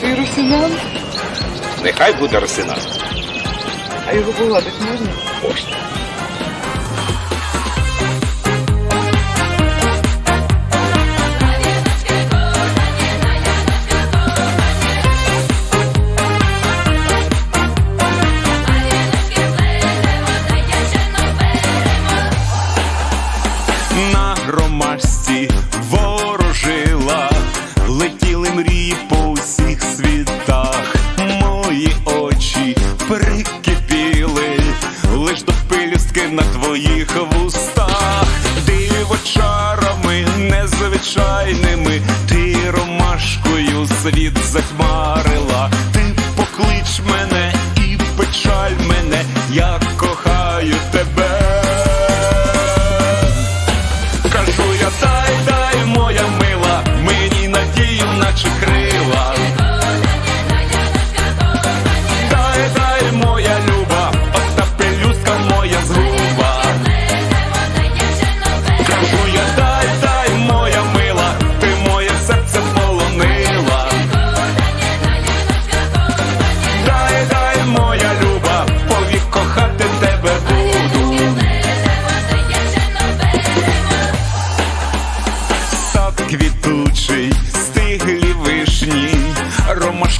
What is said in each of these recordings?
Ти русинан? Нехай буде русинан. А його погладити можна? Можна. Мої очі прикипіли, лиш до пилюстки на твоїх вустах, диво чарами незвичайними, ти ромашкою світ затьмарила, ти поклич мене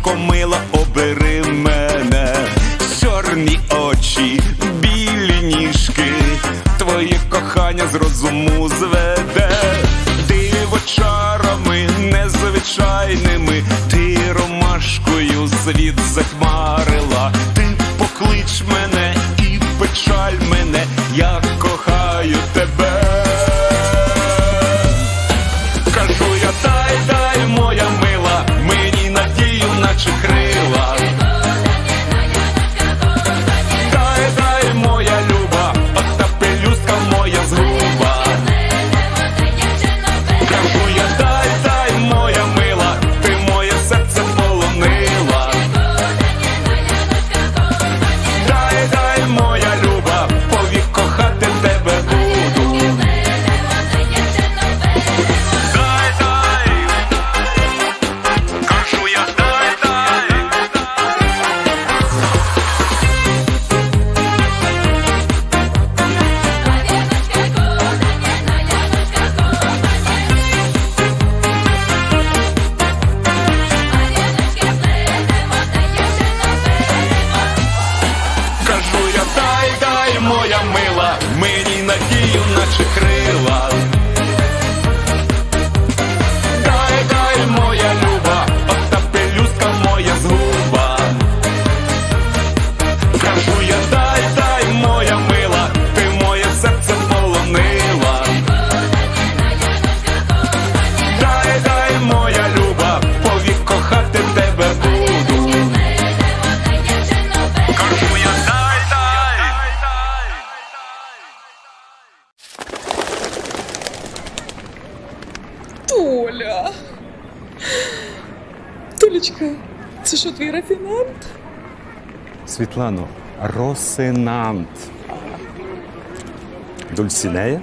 ромашко мила, обери мене, чорні очі, білі ніжки, твоє кохання з розуму зведе, диво чарами незвичайними, ти ромашкою світ захмарила, ти поклич мене надію, наче Толя. Толечка, це що твій рафінант? Світлано, Росинант. Дульсінея?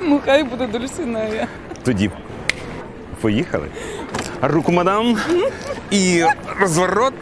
Ну, хай буде Дульсинея. Тоді поїхали. Руку, мадам. І розворот.